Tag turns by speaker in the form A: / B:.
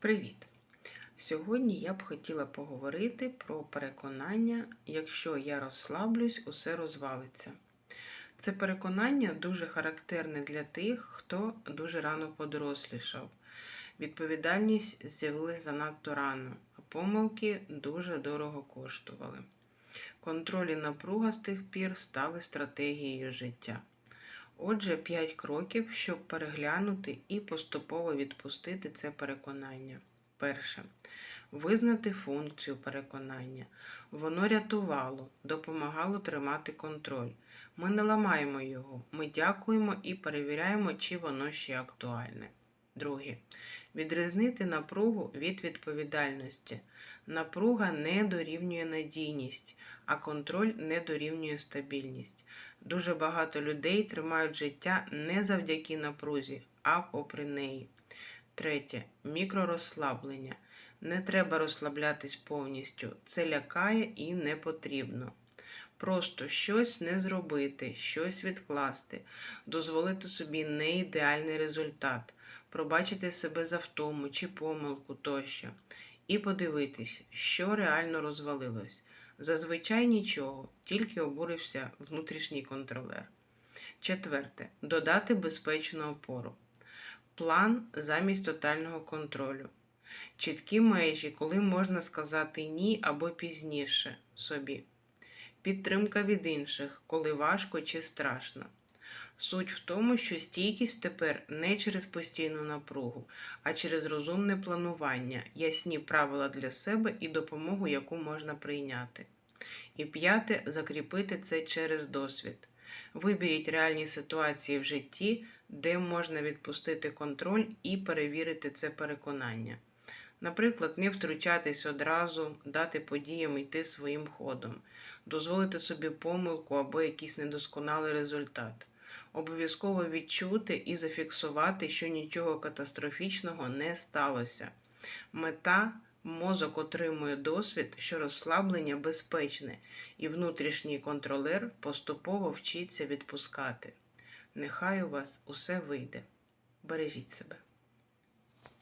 A: Привіт! Сьогодні я б хотіла поговорити про переконання, якщо я розслаблюсь, усе розвалиться. Це переконання дуже характерне для тих, хто дуже рано подорослішав. Відповідальність з'явилась занадто рано, а помилки дуже дорого коштували. Контроль і напруга з тих пір стали стратегією життя. Отже, 5 кроків, щоб переглянути і поступово відпустити це переконання. Перше. Визнати функцію переконання. Воно рятувало, допомагало тримати контроль. Ми не ламаємо його, ми дякуємо і перевіряємо, чи воно ще актуальне. Друге. Відрізнити напругу від відповідальності. Напруга не дорівнює надійність, а контроль не дорівнює стабільність. Дуже багато людей тримають життя не завдяки напрузі, а попри неї. Третє мікророзслаблення. Не треба розслаблятись повністю. Це лякає і не потрібно. Просто щось не зробити, щось відкласти, дозволити собі не ідеальний результат, пробачити себе за втому чи помилку тощо, і подивитись, що реально розвалилось. Зазвичай нічого, тільки обурився внутрішній контролер. Четверте. Додати безпечну опору. План замість тотального контролю. Чіткі межі, коли можна сказати ні або пізніше собі. Підтримка від інших, коли важко чи страшно. Суть в тому, що стійкість тепер не через постійну напругу, а через розумне планування, ясні правила для себе і допомогу, яку можна прийняти. І п'яте закріпити це через досвід. Виберіть реальні ситуації в житті, де можна відпустити контроль і перевірити це переконання. Наприклад, не втручатись одразу, дати подіям йти своїм ходом, дозволити собі помилку або якийсь недосконалий результат. Обов'язково відчути і зафіксувати, що нічого катастрофічного не сталося. Мета мозок отримує досвід, що розслаблення безпечне, і внутрішній контролер поступово вчиться відпускати. Нехай у вас усе вийде. Бережіть себе.